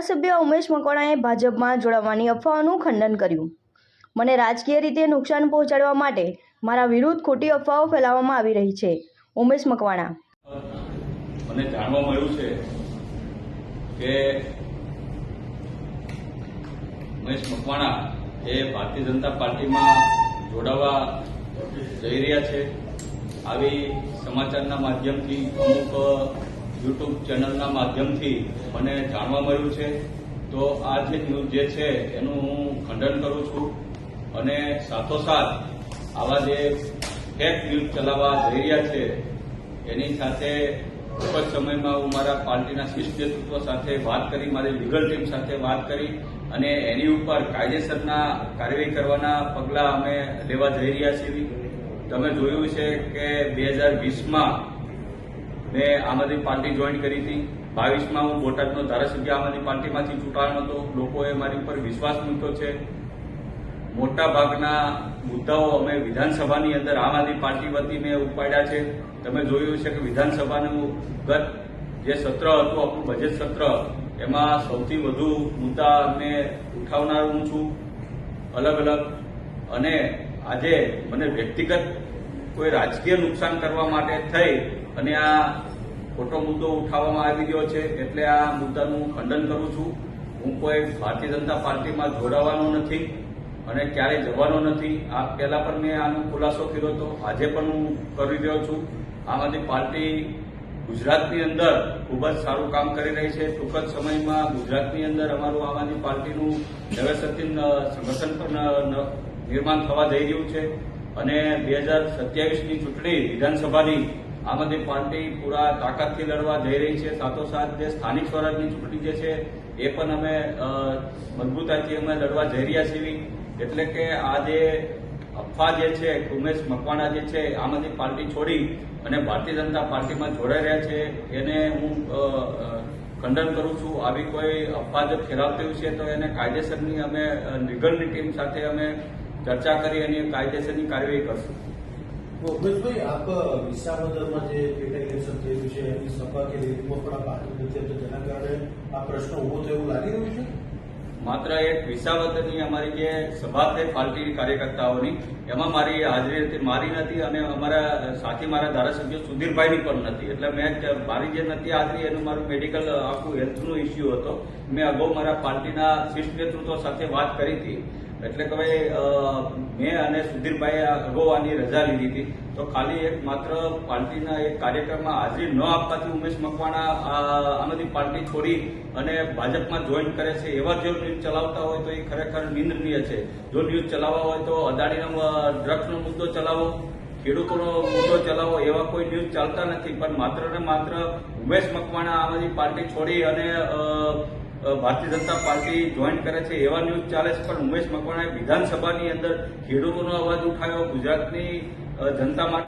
ધારાસભ્ય ઉમેશ મકવાણાએ ભાજપમાં જોડાવાની અફવાઓનું ખંડન કર્યું. મને રાજકીય રીતે નુકસાન પહોંચાડવા માટે મારા વિરુદ્ધ ખોટી અફવાઓ ફેલાવવામાં આવી રહી છે, ઉમેશ મકવાણા. મને જાણવા મળ્યું છે કે ઉમેશ મકવાણા એ ભારતીય જનતા પાર્ટીમાં જોડાવા જઈ રહ્યા છે. આવી સમાચારના માધ્યમથી અમુક યુટ્યુબ ચેનલના માધ્યમથી મને જાણવા મળ્યું છે. તો આ જે ન્યૂઝ જે છે, એનું હું ખંડન કરું છું. અને સાથોસાથ આવા જે ફેક ન્યૂઝ ચલાવવા જઈ રહ્યા છે, એની સાથે ટૂંક જ સમયમાં હું મારા પાર્ટીના શિષ્ટ નેતૃત્વ સાથે વાત કરી, મારી લીગલ ટીમ સાથે વાત કરી અને એની ઉપર કાયદેસરના કાર્યવાહી કરવાના પગલાં અમે લેવા જઈ રહ્યા છીએ. તમે જોયું છે કે બે હજાર વીસમાં મેં આમ આદમી પાર્ટી જોઈન કરી હતી. બાવીસમાં હું બોટાદનો ધારાસભ્ય આમ આદમી પાર્ટીમાંથી ચૂંટાયો હતો. લોકોએ મારી ઉપર વિશ્વાસ મૂક્યો છે. મોટા ભાગના મુદ્દાઓ અમે વિધાનસભાની અંદર આમ આદમી પાર્ટી વતી મેં ઉપાડ્યા છે. તમે જોયું છે કે વિધાનસભાનું ગત જે સત્ર હતું, આપણું બજેટ સત્ર, એમાં સૌથી વધુ મુદ્દા મેં ઉઠાવનાર હું છું. અલગ અલગ. અને આજે મને વ્યક્તિગત કોઈ રાજકીય નુકસાન કરવા માટે થઈ અને આ ખોટો મુદ્દો ઉઠાવવામાં આવી રહ્યો છે એટલે આ મુદ્દાનું ખંડન કરું છું. હું કોઈ ભારતીય જનતા પાર્ટીમાં જોડાવાનો નથી અને ક્યારેય જવાનો નથી. આ પહેલા પણ મેં આનો ખુલાસો કર્યો હતો. આજે પણ હું કરી રહ્યો છું. આમ આદમી પાર્ટી ગુજરાતની અંદર ખૂબ જ સારું કામ કરી રહી છે. ટૂંક જ સમયમાં ગુજરાતની અંદર અમારું આમ આદમી પાર્ટીનું નવેસરથી સંગઠન પણ નિર્માણ થવા જઈ રહ્યું છે. અને બે હજાર સત્યાવીસની ચૂંટણી વિધાનસભાની, આમ આદમી પાર્ટી પૂરા તાકાતથી લડવા જઈ રહી છે. સાથોસાથ જે સ્થાનિક સ્વરાજની ચૂંટણી જે છે, એ પણ અમે મજબૂતાથી અમે લડવા જઈ રહ્યા છીએ. એટલે કે આ જે અફવા જે છે ઉમેશ મકવાણા જે છે, આમ આદમી પાર્ટી છોડી અને ભારતીય જનતા પાર્ટીમાં જોડાઈ રહ્યા છે, એને હું ખંડન કરું છું. આવી કોઈ અફવા જો ફેલાવતી છે, તો એને કાયદેસરની અમે લીગલની ટીમ સાથે અમે ચર્ચા કરી અને કાયદેસરની કાર્યવાહી કરશું. ઉમેશભાઈ આપ વિસાવદરમાં જે પેટા ઇલેક્શન થયું છે એની સભા કે રેલીમાં પણ આપ હાજર નથી તો જેના કારણે આ પ્રશ્ન ઊભો થયો એવું લાગી રહ્યું છે? માત્ર એક વિસાવદરની અમારી જે સભા થઈ પાર્ટીની કાર્યકર્તાઓની એમાં મારી હાજરી હતી મારી નથી અને અમારા સાથી મારા ધારાસભ્ય સુધીરભાઈની પણ નથી. એટલે મેં મારી જે નથી હાજરી એનું મારું મેડિકલ આખું હેલ્થનું ઇસ્યુ હતો. મેં અગાઉ મારા પાર્ટીના શિષ્ટ નેતૃત્વ સાથે વાત કરી હતી. એટલે કે મેં અને સુધીરભાઈએ અગાઉ આની રજા લીધી હતી. તો ખાલી એક માત્ર પાર્ટીના એક કાર્યક્રમમાં હાજરી ન આપવાથી ઉમેશ મકવાણા આમાંથી પાર્ટી છોડી અને ભાજપમાં જોઈન કરે છે, એવા જો ન્યૂઝ ચલાવતા હોય તો એ ખરેખર નિંદનીય છે. જો ન્યૂઝ ચલાવવા હોય તો અદાણીનો ડ્રગ્સનો મુદ્દો ચલાવો, ખેડૂતોનો મુદ્દો ચલાવો, એવા કોઈ ન્યૂઝ ચાલતા નથી. પણ માત્ર ને માત્ર ઉમેશ મકવાણા આમ પાર્ટી છોડી અને ભારતીય જનતા પાર્ટી જોઈન કરે છે એવા ન્યૂઝ ચાલે છે. પણ ઉમેશ મકવાણાએ વિધાનસભાની અંદર ખેડૂતોનો અવાજ ઉઠાવ્યો. ગુજરાતની જનતા માટે